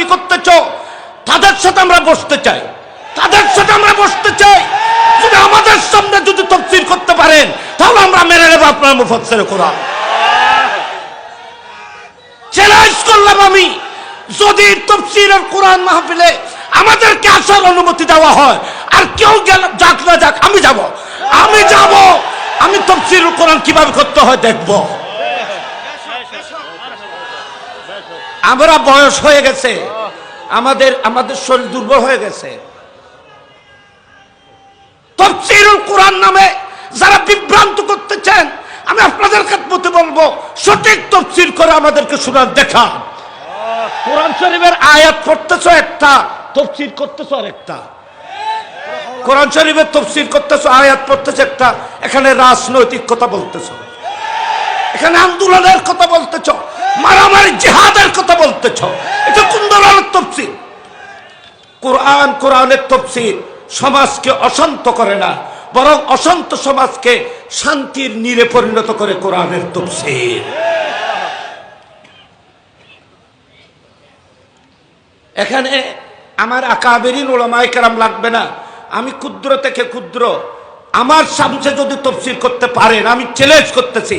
দাবি করতেছ তাদের সাথে আমরা বসতে চাই। তাদের সাথে আমরা বসতে চাই। যদি আমাদের সামনে যদি তফসিল করতে পারেন, তাহলে আমরা মেনে নেব আপনার মুফাসসির কোরআন। চ্যালেঞ্জ করলাম আমি, যদি তফসিরের কোরআন মাহফিলে আমাদেরকে আসার অনুমতি দেওয়া হয়, আর কেউ গেল, যাক না যাক, আমি যাব। আমি যাব। আমি তফসিরুল কোরআন কীভাবে করতে হয় দেখব। আমরা বয়স হয়ে গেছে। আমাদের আমাদের শরীর দুর্বল হয়ে গেছে। তফসিরুল কোরআন নামে যারা বিভ্রান্ত করতে চান, আমি আপনাদের মতে বলব, সঠিক তফসির করে আমাদেরকে শোনার দেখা কোরআন শরীফের আয়াত পড়তেছ একটা, তফসির করতেছ আর একটা কোরআন শরীফের তফসির করতেছ, আয়াত পড়তেছ একটা, এখানে রাজনৈতিক কথা বলতেছ। এখানে আন্দোলনের কথা বলতেছ। মারামারি জিহাদের কথা বলতেছ। এটা কোন ধরনের তফসির কোরআন কোরআনের তফসিল সমাজকে অশান্ত করে না, বরং অশান্ত সমাজকে শান্তির নীরে পরিণত করে কোরআনের তফসির এখানে আমার আকাবেরিন ওলামাই কারাম লাগবে না। আমি ক্ষুদ্র থেকে ক্ষুদ্র। আমার সামনে যদি তফসিল করতে পারেন, আমি চ্যালেঞ্জ করতেছি।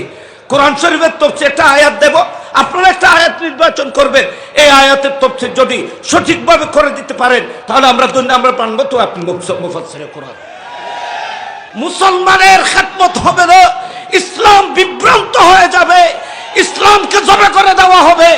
কোরআন শরীফের তফসিল, একটা আয়াত দেব? আপনারা একটা আয়াত নির্বাচন করবেন। এই আয়াতের তফসির যদি সঠিকভাবে করে দিতে পারেন, তাহলে আমরা আমরা পানব তো আপনি মুফাসসিরে কোরআন। মুসলমানের খেদমত হবে না, ইসলাম বিভ্রান্ত হয়ে যাবে, ইসলামকে জবে করে দেওয়া হবে।